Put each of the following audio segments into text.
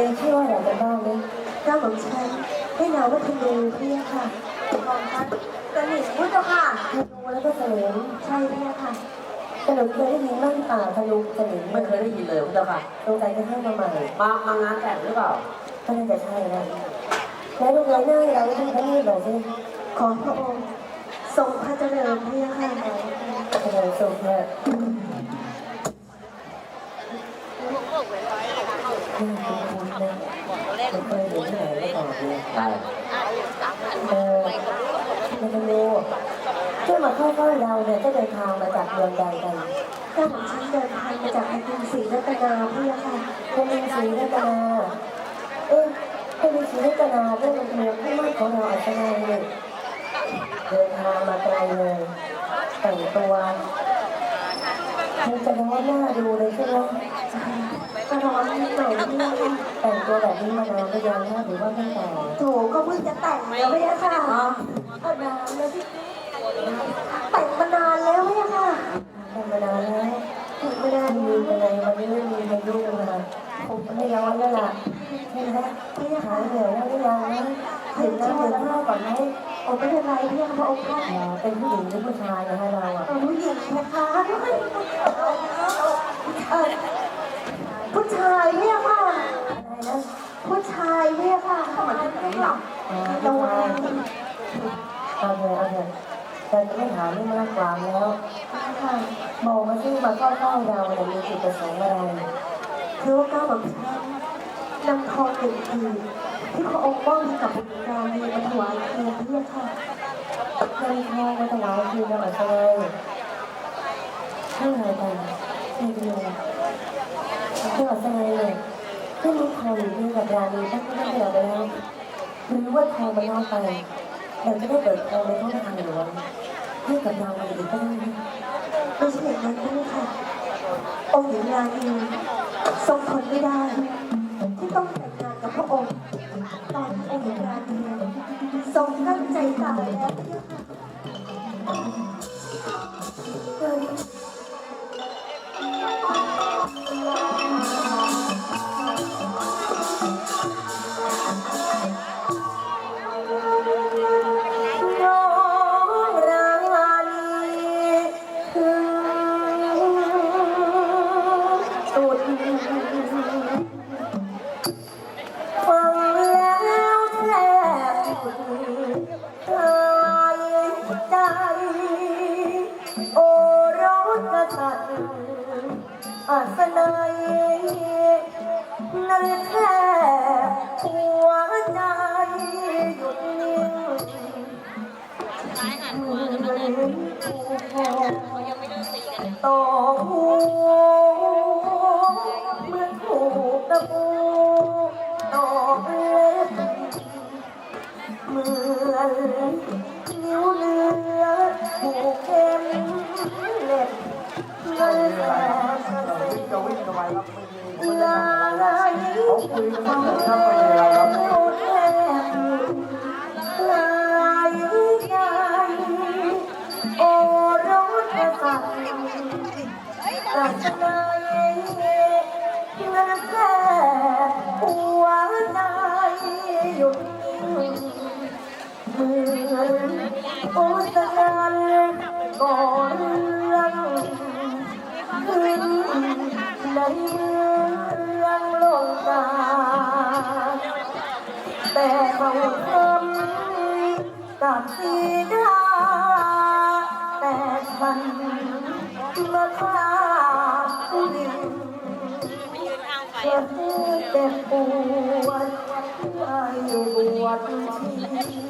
มีชื่อว่าอะไรกันบ้างเนี่ยเจ้าของฉันให้นามว่าธนูพี่ค่ะของฉันกระหนิ่งพุทธเจ้าค่ะธนูแล้วก็เสลิมใช่พี่ค่ะเสลิมเคยได้ยินบ้างเปล่าธนูเสลิมไม่เคยได้ยินเลยพุทธค่ะสงสัยจะให้มาใหม่มามางานแต่งหรือเปล่าก็น่าจะใช่นะแล้วลูกเราหน้าเราไม่ต้องให้หน่อยสิขอพระองค์ทรงพระเจริญพี่ค่ะเสลิมส่งเถอะน่าคุ้นๆนะ ไม่เคยเห็นที่ไหนมาก่อนเลยใช่เออธนูช่วยมาเข้าเฝ้าเราเนี่ยจะเดินทางมาจากเมืองใดกันเจ้าของฉันเดินทางมาจากแผ่นดินศรีรัตนาพี่ค่ะคุณมีศรีรัตนาเอ๊ะคุณมีศรีรัตนาเรื่องเมืองที่มั่นของเราอัศนัยเนี่ยเดินทางมาไกลเลยแต่งตัว คงจะร้อนหน้าดูเลยใช่ไหมก็ร้อนนิดหน่อยพี่แต่งตัวแบบนี้มานานก็ยังนะหรือว่าเพิ่งแต่งโถก็เพิ่งจะแต่งแล้วพี่ค่ะก็นานแล้วพี่แต่งมานานแล้วพี่ค่ะแต่งมานานแล้วแต่งมานานมีอะไรวันนี้ไม่มีพายุมาคงไม่ร้อนแล้วล่ะนี่นะพี่หายเหนื่อยแล้วหรือยังนะถึงน้ำดื่มข้าวก่อนไหม โอ้ไม่เป็นไรพี่ค่ะพระองค์ท่านเป็นผู้หญิงหรือผู้ชายนะฮะเราอะผู้หญิงนะคะผู้ชายเนี่ยค่ะผู้ชายเนี่ยค่ะทำไมถึงไม่หลับอ๋อระผู้วัชางยเอาเถอะเอาเถอะแต่จะไม่ถามไม่มากกว่าแล้วค่ะบอกมาที่มาเข้าเฝ้าเราเนี่ยมีจุดประสงค์อะไรคือว่าก้าวของฉันนำทองหนึ่งทีที่พระองค์มอบให้กับบุตรราณีมาถวายคืนพี่ค่ะ เงินทองมาถวายคืนเราอัศนัยเท่าไหร่กันไม่ดีเลยเท่าอัศนัยเลยถ้ามีทองอยู่กับราณีตั้งแต่เดียวไปแล้วหรือว่าทองมันน้อไปเราจะได้เปิดทองในท้องทางหลวงให้กับเราอีกก็ได้ไม่ใช่อย่างนั้นพี่ค่ะองค์หญิงราณีทรงทนไม่ได้ ที่ต้องแต่งงานกับพระองค์ตอนองค์หญิงราณีทรงตั้งใจตายแล้ว นั้นแทบหัวใจหยุดนิ่งเหมือนถูกแทงต่อหูเหมือนถูกตะปูตอกเล็บเหมือนนิ้วเนื้อผูกเข็มเล็บเงิน สนจะวิ่งทำไมครับไม่มีลายเขาคุยกันไม่ทำไปแล้วครับ มาฆ่าผู้หญิงเจ็บเจ็บปวดไม่บวชชี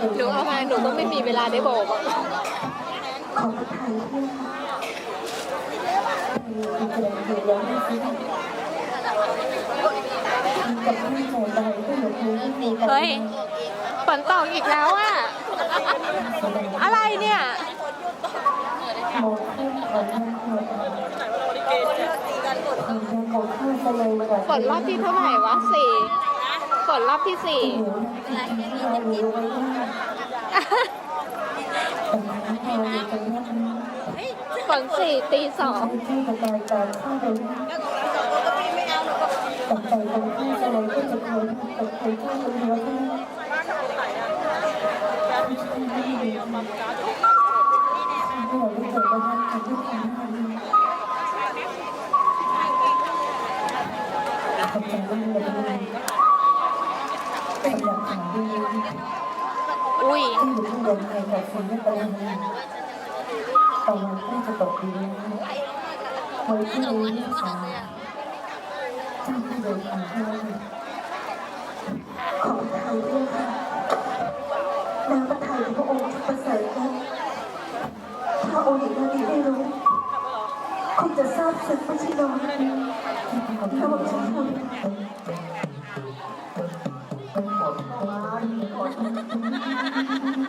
หัวใจแต่ที่หัวใจได้รู้แค่นี้เรื่องกับงานหรือก็ไม่ให้เราไปเราจะไม่ทำวันไหนที่ที่คือแล้วก็แม่ทองที่กับที่แม่จะดูที่สิ่งอะไรจะดูไอ้สีตรงหนูเอามาหนูก็ไม่มีเวลาได้โบกอะขอพระไทยด้วยค่ะมีแสดงเดียวไม่ซื้อกับที่โหดอะไรก็หยุดมือไม่มีกันเฮ้ยฝนตกอีกแล้วอะอะไรเนี่ยโมขึ้นขอนนั่งขวดขอนยังของข้าแสดงมาจากฝนรอบที่เท่าไหร่วะสี่ ฝนรอบที่สี่หิวนะที่เรารู้ไว้ว่าแต่ทางทางอยู่ตรงนี้ฝนสี่ตีสองข้าไปแต่ใจตรงที่แสดงก็จะคอยตก อุ้ยที่อยู่ที่เมืองไทยกับคนไม่เป็นไรตะวันก็จะตกดีวันที่นี้ลูกสาเจ้าที่เดินทางให้ขอพระไทยด้วยค่ะน้ำพระทยของพระองค์ที่ประเสริฐถ้าองค์หญิงนาดีได้รู้คงจะทราบซึ้งไม่ใช่น้อยถ้าบอกฉันทำ ควากดไลค์กด